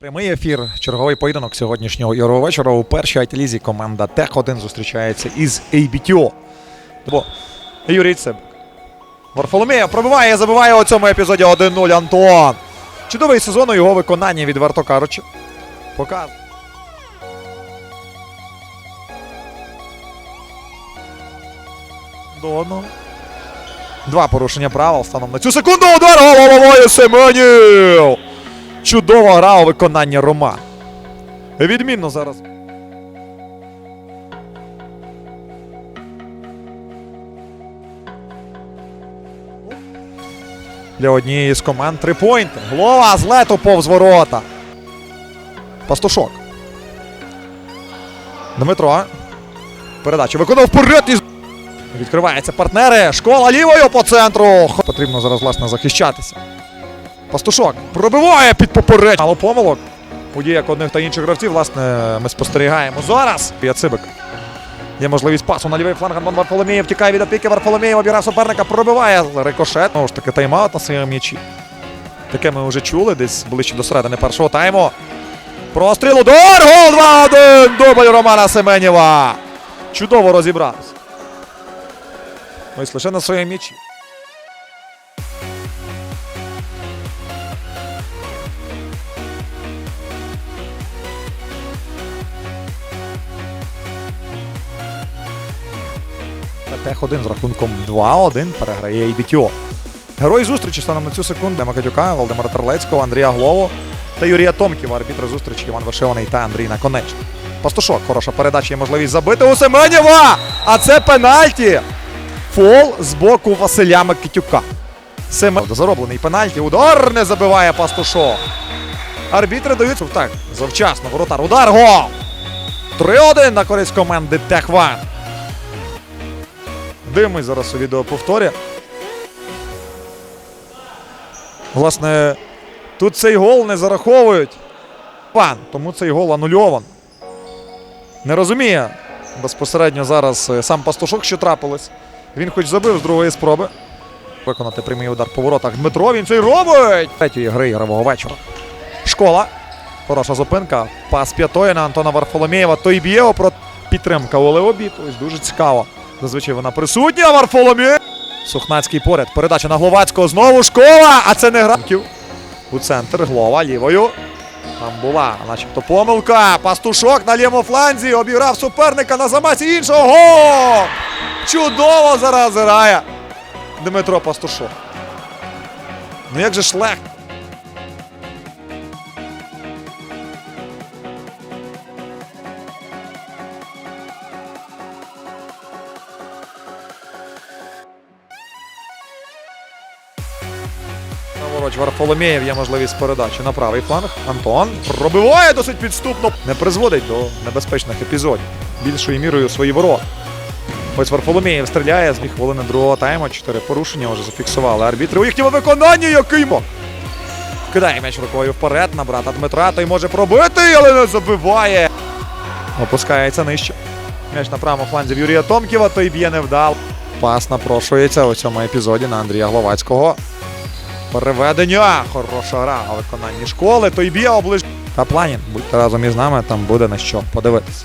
Прямий ефір, черговий поєдинок сьогоднішнього ігрового вечора. У першій IT-лізі команда Тех-1 зустрічається із ABTO. Тобто Юрій Цибик. Варфоломеєв пробиває і забиває у цьому епізоді 1-0 Антон. Чудовий сезон у його виконанні, відверто кажучи. Показ. До. Два порушення правил станом на цю секунду. Удар головою Семенів! Чудова гра у виконанні Рома. Відмінно зараз. Для однієї з команд три пойнти. Голова з лету повз ворота. Пастушок. Дмитро. Передача виконав вперед і. Відкриваються партнери. Школа лівою по центру. Потрібно зараз, власне, захищатися. Пастушок пробиває під попередньо. Мало помилок. У діях одних та інших гравців, власне, ми спостерігаємо зараз. Яцибик. Є можливість пасу на лівий фланг. Антон Варфоломєєв втікає від опіки. Варфоломєєв обіграв суперника, пробиває рикошет. Знову ж таки, тайм-аут на своєму м'ячі. Таке ми вже чули десь ближче до середини першого тайму. Простріл удар! Гол 2-1! Дубль Романа Семенєва. Чудово розібрався. Ось лише на своєму м'ячі. Тех 1 з рахунком 2-1 переграє IBTO. Герої зустрічі станом на цю секунду Макатюка, Володимира Терлецького, Андрія Глову та Юрія Томківа. Арбітри зустрічі Іван Вишиваний та Андрій Наконечний. Пастушок, хороша передача, є можливість забити у Семенєва! А це пенальті! Фол з боку Василя Микитюка. Семен зароблений пенальті. Удар не забиває Пастушок. Арбітри дають так. Завчасно. Воротар. Удар. Гол! 3-1 на користь команди Техван. Дивимось зараз у відеоповторі. Власне, тут цей гол не зараховують. Пан, тому цей гол анульован. Не розуміє безпосередньо зараз е, сам пастушок, що трапилось. Він хоч забив з другої спроби. Виконати прямий удар по воротах. Дмитро він цей робить! Третьої гри ігрового вечора. Школа. Хороша зупинка. Пас п'ятої на Антона Варфоломєєва. Той б'є про підтримка у Леобіт. Ось дуже цікаво. Зазвичай вона присутня. Варфоломєєв. Сухнацький поряд. Передача на Гловацького. Знову школа. А це не гра. У центр. Глова лівою. Там була, начебто, помилка. Пастушок на лівому фланзі. Обіграв суперника на замасі іншого. Чудово зараз грає Дмитро Пастушок. Ну як же шлех. Праворуч Варфоломєєв є можливість передачі на правий фланг. Антон пробиває досить підступно. Не призводить до небезпечних епізодів. Більшою мірою свої ворот. Ось Варфоломєєв стріляє з дві хвилини другого тайму. Чотири порушення вже зафіксували арбітри. У їхньому виконанні який мо. Кидає м'яч рукою вперед на брата Дмитра. Той може пробити, але не забиває. Опускається нижче. М'яч на правому фланзі в Юрія Томківа, той б'є невдал. Пас напрошується у цьому епізоді на Андрія Гловацького. Переведення. Хороша гра у виконанні школи. Той б'є оближ. Та планін. Будьте разом із нами, там буде на що подивитися.